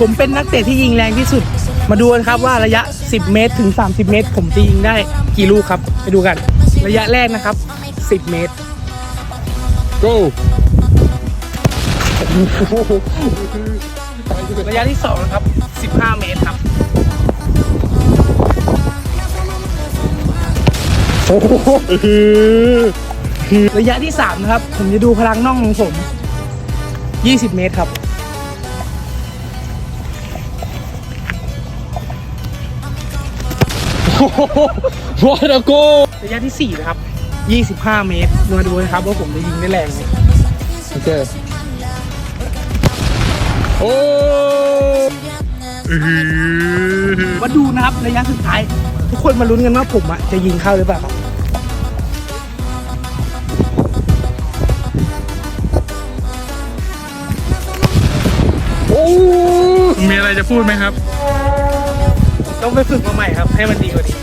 ผมเป็นนักเตะที่ยิงแรงที่สุด มาดูกันครับว่าระยะ 10 เมตรถึง 30 เมตร ผมจะยิงได้กี่ลูกครับ ไปดูกัน ระยะแรกนะครับ 10 เมตร go ระยะที่2นะครับ 15 เมตรครับโอ้โหระยะที่ 3 นะครับ ผมจะดูพลังน่องของผม 20 เมตรครับ what a go ระยะที่ 4 นะครับ 25 เมตรมาดูนะครับว่าผมจะยิงได้แรงไหมโอเคโอ้มาดูนะครับระยะสุดท้าย ทุกคนมาลุ้นกันว่าผมอะจะยิงเข้าหรือเปล่าครับโอ้มีอะไรจะพูดไหมครับ ต้องไปฝึกมาใหม่ครับ ให้มันดีกว่านี้